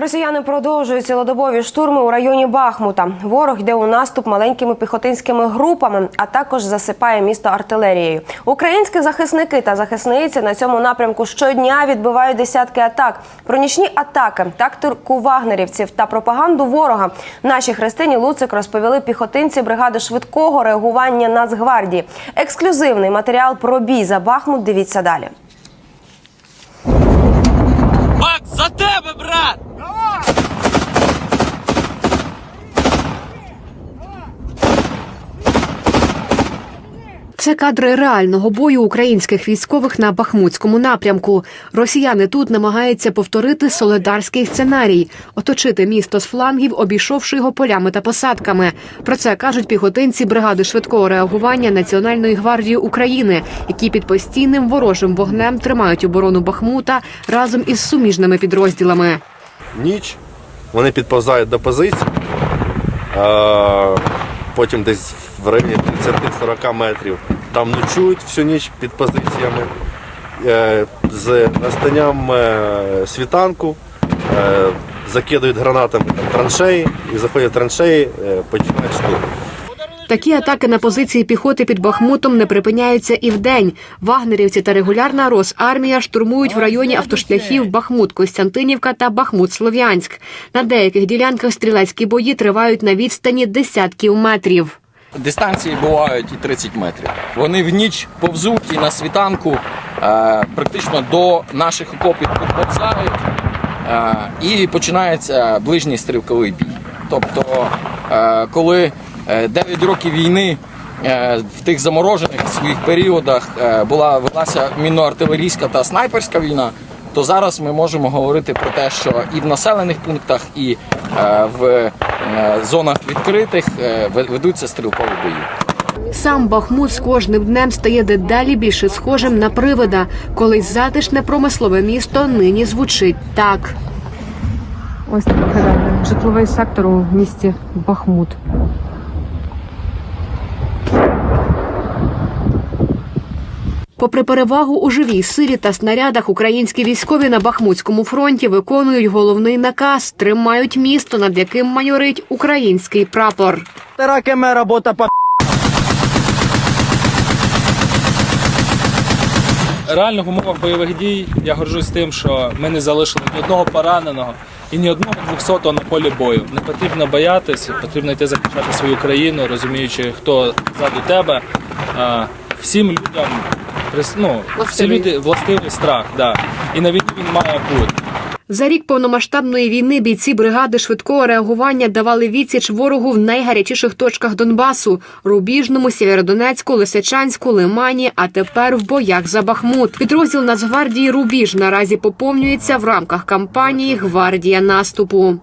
Росіяни продовжують цілодобові штурми у районі Бахмута. Ворог йде у наступ маленькими піхотинськими групами, а також засипає місто артилерією. Українські захисники та захисниці на цьому напрямку щодня відбивають десятки атак. Про нічні атаки, тактику вагнерівців та пропаганду ворога наші Христині Луцик розповіли піхотинці бригади швидкого реагування Нацгвардії. Ексклюзивний матеріал про бій за Бахмут. Дивіться далі. Макс, за тебе, Це кадри реального бою українських військових на Бахмутському напрямку. Росіяни тут намагаються повторити солидарський сценарій, оточити місто з флангів, обійшовши його полями та посадками. Про це кажуть піхотинці бригади швидкого реагування Національної гвардії України, які під постійним ворожим вогнем тримають оборону Бахмута разом із суміжними підрозділами. ніч, вони підповзають до позицій, потім десь в районі 30-40 метрів там ночують всю ніч під позиціями. Е, З настанням е, світанку е, закидують гранатами траншеї і заходять траншеї, починають штурм. Такі атаки на позиції піхоти під Бахмутом не припиняються і вдень. Вагнерівці та регулярна Росармія штурмують в районі автошляхів Бахмут, Костянтинівка та Бахмут Слов'янськ. На деяких ділянках стрілецькі бої тривають на відстані десятків метрів. Дистанції бувають і 30 метрів. Вони в ніч повзуть і на світанку е, практично до наших окопів підповзають е, і починається ближній стрілковий бій. Тобто, е, коли е, 9 років війни е, в тих заморожених своїх періодах е, була велася мінно-артилерійська та снайперська війна, то зараз ми можемо говорити про те, що і в населених пунктах, і е, в е, зонах відкритих е, ве- ведуться стрілкові бої. Сам Бахмут з кожним днем стає дедалі більше схожим на привида. Колись затишне промислове місто нині звучить так. Ось так житловий сектор у місті Бахмут. Попри перевагу у живій силі та снарядах, українські військові на Бахмутському фронті виконують головний наказ, тримають місто, над яким майорить український прапор. Таракеме робота по реально в умовах бойових дій я горжусь тим, що ми не залишили ні одного пораненого і ні одного двохсотого на полі бою. Не потрібно боятися, потрібно йти захищати свою країну, розуміючи, хто ззаду тебе. Всім людям ну, всі Властивий. люди властивий страх, да. і на війні він має бути. За рік повномасштабної війни бійці бригади швидкого реагування давали відсіч ворогу в найгарячіших точках Донбасу – Рубіжному, Сєвєродонецьку, Лисичанську, Лимані, а тепер в боях за Бахмут. Підрозділ Нацгвардії «Рубіж» наразі поповнюється в рамках кампанії «Гвардія наступу».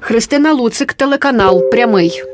Христина Луцик, телеканал «Прямий».